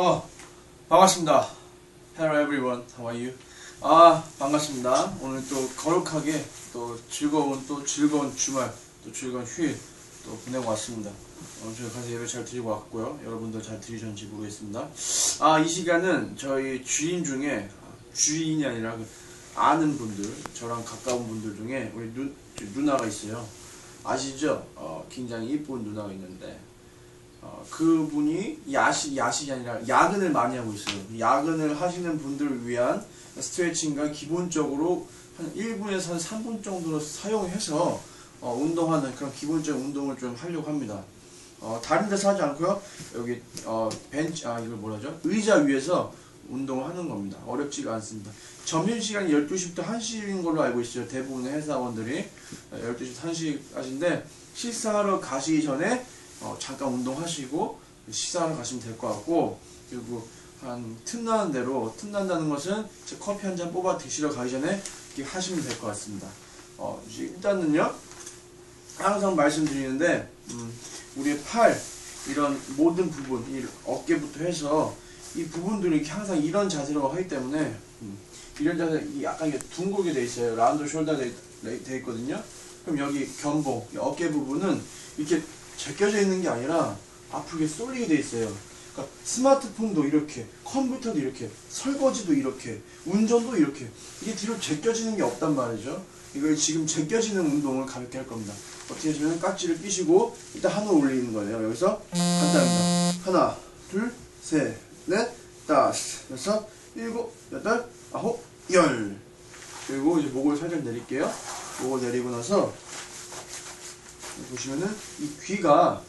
어, 반갑습니다. Hello everyone, how are you? 아, 반갑습니다. 오늘 또 거룩하게 또 즐거운 또 즐거운 주말, 또 즐거운 휴일 또 보내고 왔습니다. 어, 저희 가서 예배 잘 드리고 왔고요. 여러분들 잘 들으셨는지 모르겠습니다. 아, 이 시간은 저희 주인 중에 아, 주인이 아니라 그 아는 분들, 저랑 가까운 분들 중에 우리 누, 누나가 있어요. 아시죠? 어, 굉장히 이쁜 누나가 있는데 어, 그분이 야식, 야식이 아니라 야근을 많이 하고 있어요. 야근을 하시는 분들을 위한 스트레칭과 기본적으로 한 1분에서 한 3분 정도로 사용해서 어, 운동하는 그런 기본적인 운동을 좀 하려고 합니다. 어, 다른 데서 하지 않고요. 여기 어, 벤치, 아 이걸 뭐라죠? 의자 위에서 운동을 하는 겁니다. 어렵지가 않습니다. 점심시간이 12시부터 1시인 걸로 알고 있어요. 대부분의 회사원들이 12시부터 1시까지인데 식사하러 가시기 전에 어, 잠깐 운동하시고 식사하러 가시면 될 것 같고 그리고 한 틈나는 대로 틈난다는 것은 커피 한 잔 뽑아 드시러 가기 전에 이렇게 하시면 될 것 같습니다. 어, 일단은요 항상 말씀드리는데 음, 우리의 팔 이런 모든 부분 이 어깨부터 해서 이 부분들이 항상 이런 자세로 하기 때문에 음, 이런 자세 이 약간 이게 둥글게 돼 있어요 라운드 숄더 돼, 돼 있거든요 그럼 여기 견봉 이 어깨 부분은 이렇게 제껴져 있는 게 아니라 이렇게 쏠리게 돼 있어요. 그러니까 스마트폰도 이렇게 컴퓨터도 이렇게 설거지도 이렇게 운전도 이렇게 이게 뒤로 제껴지는 게 없단 말이죠. 이걸 지금 제껴지는 운동을 가볍게 할 겁니다. 어떻게 하시면 깍지를 끼시고 일단 한을 올리는 거예요. 여기서 간단합니다. 하나 둘 셋 넷 다섯 여섯 일곱 여덟 아홉 열. 그리고 이제 목을 살짝 내릴게요. 목을 내리고 나서 보시면은 이 귀가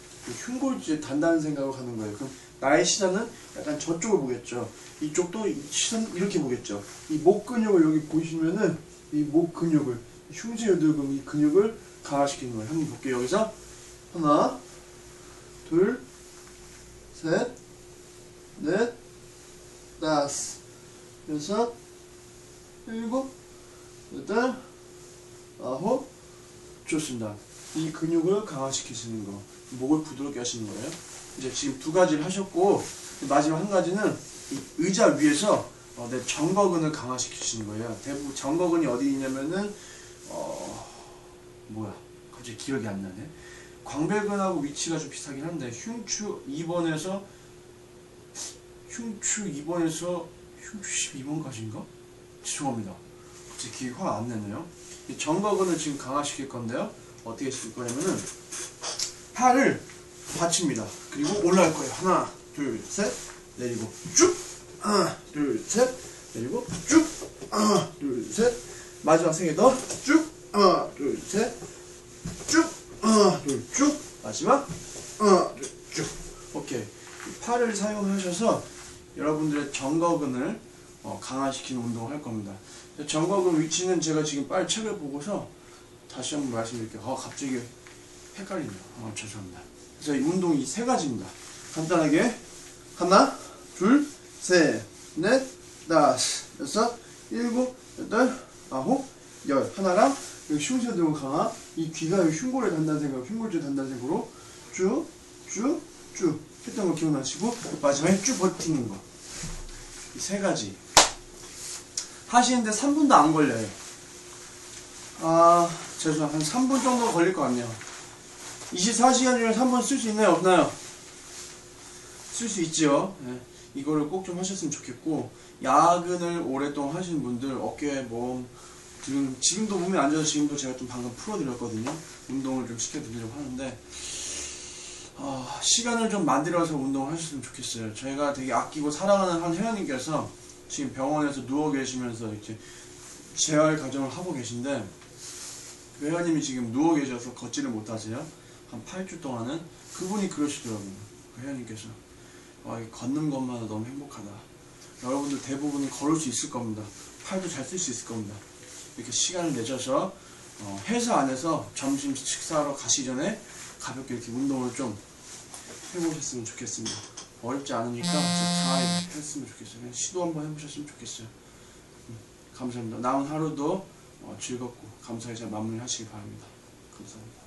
흉골지에 단다는 생각으로 가는 거예요. 그럼 나의 시선은 약간 저쪽을 보겠죠. 이쪽도 시선 이렇게 보겠죠. 이 목 근육을 여기 보시면은 이 목 근육을 흉지요들금 이 근육을 강화시키는 거예요. 한번 볼게요. 여기서 하나, 둘, 셋, 넷, 다섯, 여섯, 일곱, 여덟, 아홉, 좋습니다. 이 근육을 강화시키시는 거, 목을 부드럽게 하시는 거예요. 이제 지금 두 가지를 하셨고 마지막 한 가지는 이 의자 위에서 어, 내 정거근을 강화시키시는 거예요. 대부분 정거근이 어디 있냐면은 어 뭐야 갑자기 기억이 안 나네. 광배근하고 위치가 좀 비슷하긴 한데 흉추 2번에서 흉추 2번에서 흉추 12번까지인가? 죄송합니다. 갑자기 기억이 확 안 나네요. 이 정거근을 지금 강화시킬 건데요. 어떻게 쓸 거냐면은 팔을 받칩니다. 그리고 올라갈 거예요. 하나, 둘, 셋, 내리고 쭉, 하나, 둘, 셋, 내리고 쭉, 하나, 둘, 셋, 마지막 세 개 더, 쭉, 하나, 둘, 셋, 쭉, 하나, 둘, 쭉, 마지막, 하나, 둘, 쭉. 오케이. 이 팔을 사용하셔서 여러분들의 정거근을 어, 강화시키는 운동을 할 겁니다. 정거근 위치는 제가 지금 빨리 책을 보고서 다시 한번 말씀드릴게요. 아, 갑자기 헷갈리네요. 아, 죄송합니다. 그래서 이 운동이 세 가지입니다. 간단하게 하나, 둘, 셋, 넷, 다섯, 여섯, 일곱, 여덟, 아홉, 열 하나랑 여기 흉쇄등 강화 이 귀가 흉골에 단다는 생각, 흉골째 단다는 생각으로 쭉, 쭉, 쭉 했던 거 기억나시고 마지막에 쭉 버티는 거. 이 세 가지 하시는데 3분도 안 걸려요. 아, 죄송, 한 3분 정도 걸릴 것 같네요. 24시간 중에 3분 쓸 수 있나요? 없나요? 쓸 수 있지요. 네. 이거를 꼭 좀 하셨으면 좋겠고, 야근을 오랫동안 하시는 분들, 어깨, 몸, 등, 지금도 몸이 안 좋아서 지금도 제가 좀 방금 풀어드렸거든요. 운동을 좀 시켜드리려고 하는데, 어, 시간을 좀 만들어서 운동을 하셨으면 좋겠어요. 저희가 되게 아끼고 사랑하는 한 회원님께서 지금 병원에서 누워 계시면서 이렇게 재활 과정을 하고 계신데, 그 회원님이 지금 누워 계셔서 걷지를 못하세요. 한 8주 동안은 그분이 그러시더라고요. 그 회원님께서 와, 이 걷는 것만도 너무 행복하다. 여러분들 대부분은 걸을 수 있을 겁니다. 팔도 잘 쓸 수 있을 겁니다. 이렇게 시간을 내셔서 어, 회사 안에서 점심 식사하러 가시 전에 가볍게 이렇게 운동을 좀 해보셨으면 좋겠습니다. 어렵지 않으니까 잘 했으면 좋겠어요. 시도 한번 해보셨으면 좋겠어요. 음, 감사합니다. 남은 하루도 어, 즐겁고 감사히 잘 마무리하시기 바랍니다. 감사합니다.